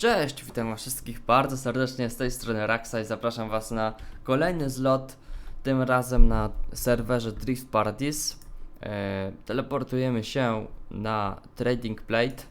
Cześć, witam was wszystkich bardzo serdecznie z tej strony Raxa i zapraszam was na kolejny zlot, tym razem na serwerze Drift Paradise. E, teleportujemy się na Trading Plate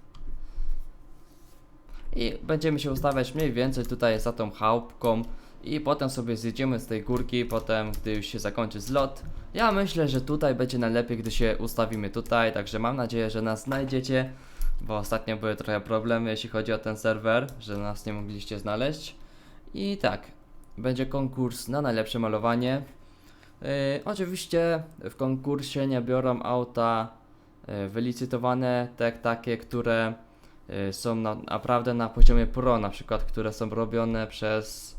i będziemy się ustawiać mniej więcej tutaj za tą chałupką i potem sobie zjedziemy z tej górki, potem gdy już się zakończy zlot. Ja myślę, że tutaj będzie najlepiej, gdy się ustawimy tutaj, także mam nadzieję, że nas znajdziecie, bo ostatnio były trochę problemy, jeśli chodzi o ten serwer, że nas nie mogliście znaleźć. I tak, będzie konkurs na najlepsze malowanie. Yy, oczywiście w konkursie nie biorą auta yy, wylicytowane, te takie, które y, są na, naprawdę na poziomie pro, na przykład, które są robione przez,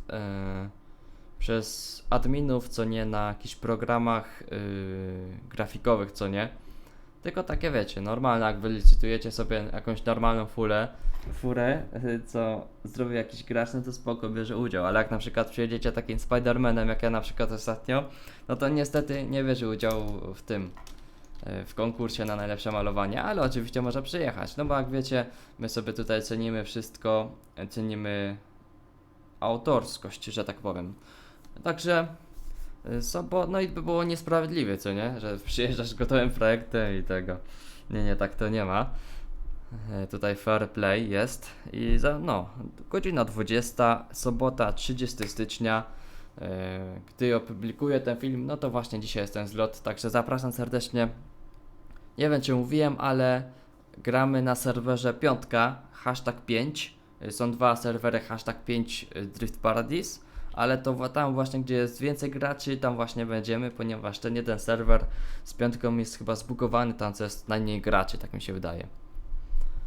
y, przez adminów, co nie na jakichś programach y, grafikowych, co nie. Tylko takie wiecie, normalne, jak wy licytujecie sobie jakąś normalną furę, furę, y, co zrobi jakiś gracz, no to spoko bierze udział, ale jak na przykład przyjedziecie takim Spidermanem, jak ja na przykład ostatnio, no to niestety nie bierze udziału w tym, y, w konkursie na najlepsze malowanie, ale oczywiście może przyjechać, no bo jak wiecie, my sobie tutaj cenimy wszystko, cenimy autorskość, że tak powiem. Także, so, bo, no i by było niesprawiedliwie, co nie, że przyjeżdżasz gotowym projektem i tego. Nie, nie, tak to nie ma. E, Tutaj fair play jest i za, no, godzina 20, sobota 30 stycznia. E, Gdy opublikuję ten film, no to właśnie dzisiaj jest ten zlot, także zapraszam serdecznie. Nie wiem czy mówiłem, ale gramy na serwerze piątka, hashtag 5. Y, Są dwa serwery hashtag 5 y, Drift Paradise, ale to tam właśnie gdzie jest więcej graczy, tam właśnie będziemy, ponieważ ten jeden serwer z piątką jest chyba zbugowany, tam co jest najmniej graczy, tak mi się wydaje.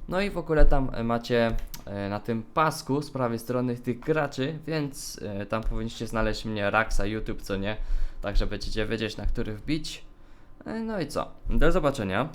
No i w ogóle tam e, macie e, na tym pasku z prawej strony tych graczy, więc e, tam powinniście znaleźć mnie Raxa, YouTube, co nie, także będziecie wiedzieć na który wbić. No i co? Do zobaczenia.